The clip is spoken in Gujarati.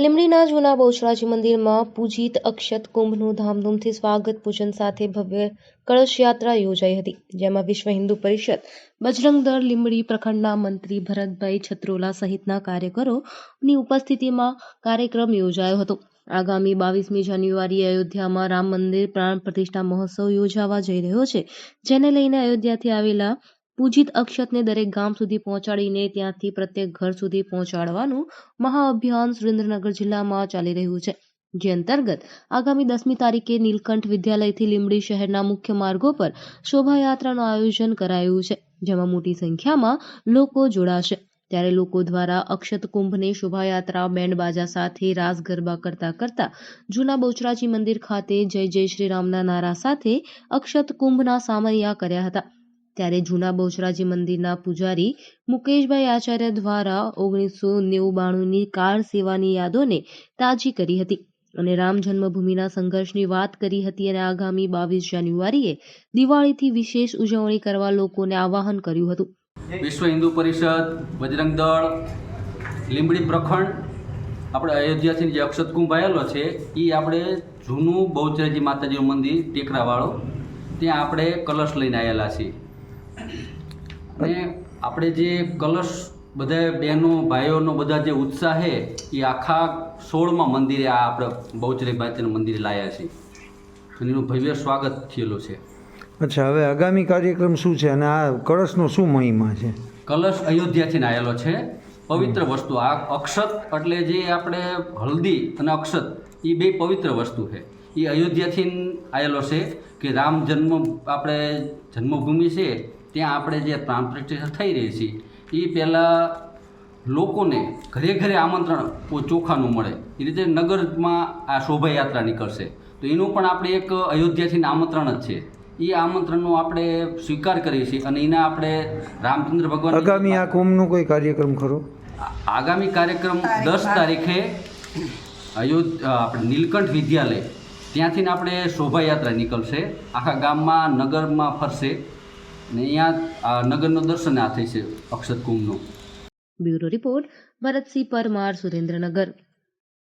લીંબડીના જૂના બહુચરાજી મંદિરમાં પૂજિત અક્ષત કુંભનું ધામધૂમથી સ્વાગત પૂજન સાથે ભવ્ય કળશ યાત્રા યોજાઈ હતી, જેમાં વિશ્વ હિન્દુ પરિષદ, બજરંગ દળ લીંબડી પ્રખંડના મંત્રી ભરતભાઈ છત્રોલા સહિતના કાર્યકરોની ઉપસ્થિતિમાં કાર્યક્રમ યોજાયો હતો. આગામી બાવીસમી જાન્યુઆરી અયોધ્યામાં રામ મંદિર પ્રાણ પ્રતિષ્ઠા મહોત્સવ યોજાવા જઈ રહ્યો છે, જેને લઈને અયોધ્યાથી આવેલા પૂજિત અક્ષતને દરેક ગામ સુધી પહોંચાડીને ત્યાંથી પ્રત્યેક ઘર સુધી પહોંચાડવાનું મહાઅભિયાન સુરેન્દ્રનગર જિલ્લામાં ચાલી રહ્યું છે. જે અંતર્ગત આગામી દસમી તારીખે નીલકંઠ વિદ્યાલયથી લીંબડી શહેરના મુખ્ય માર્ગો પર શોભાયાત્રાનું આયોજન કરાયું છે, જેમાં મોટી સંખ્યામાં લોકો જોડાશે. ત્યારે લોકો દ્વારા અક્ષત કુંભને શોભાયાત્રા, બેન્ડ બાજા સાથે રાસ ગરબા કરતા કરતા જૂના બહુચરાજી મંદિર ખાતે જય જય શ્રી રામના નારા સાથે અક્ષત કુંભના સામરિયા કર્યા હતા. ત્યારે જૂના બહુચરાજી મંદિરના પૂજારી મુકેશભાઈ આચાર્ય દ્વારા ઓગણીસો નેવું બાણુંની કાર સેવાની યાદોને તાજી કરી હતી અને રામ જન્મભૂમિના સંઘર્ષની વાત કરી હતી અને આગામી બાવીસ જાન્યુઆરીએ દિવાળીથી વિશેષ ઉજવણી કરવા લોકોને આવાહન કર્યું હતું. વિશ્વ હિન્દુ પરિષદ, બજરંગ દળ, લીંબડી પ્રખંડ, આપણે અયોધ્યાથી જે અક્ષત કુંભ છે એ આપણે જૂનું બહુચરાજી માતાજીનું મંદિર ટેકરાવાળો, ત્યાં આપણે કલશ લઈને આવેલા છીએ. અને આપણે જે કલશ બધા બહેનો ભાઈઓનો બધા જે ઉત્સાહ છે એ આખા સોળમાં મંદિરે આ આપણે બહુચરી માતાજીનું મંદિરે લાવ્યા છીએ. અને એનું ભવ્ય સ્વાગત થયેલું છે. અચ્છા હવે આગામી કાર્યક્રમ શું છે અને આ કળશનો શું મહિમા છે? કલશ અયોધ્યાથી આવેલો છે. પવિત્ર વસ્તુ. આ અક્ષત એટલે જે આપણે હલ્દી અને અક્ષત એ બે પવિત્ર વસ્તુ છે. એ અયોધ્યાથી આવેલો છે કે રામ જન્મ આપણે જન્મભૂમિ છે ત્યાં આપણે જે પ્રાણ પ્રતિષ્ઠા થઈ રહી છે એ પહેલાં લોકોને ઘરે ઘરે આમંત્રણ ચોખાનું મળે. એ રીતે નગરમાં આ શોભાયાત્રા નીકળશે. તો એનું પણ આપણે એક અયોધ્યાથી આમંત્રણ જ છે. એ આમંત્રણનો આપણે સ્વીકાર કરીએ છીએ અને એના આપણે રામચંદ્ર ભગવાન આગામી આ કુંભનો કોઈ કાર્યક્રમ ખરો? આગામી કાર્યક્રમ દસ તારીખે અયોધ્યા આપણે નીલકંઠ વિદ્યાલય. ત્યાંથી ને આપણે શોભાયાત્રા નીકળશે. આખા ગામમાં નગરમાં ફરશે. ને અહીંયા આ નગરનો દર્શન આ થશે છે કુંભનું બ્યુરો રિપોર્ટ ભરતસિંહ પરમાર સુરેન્દ્રનગર.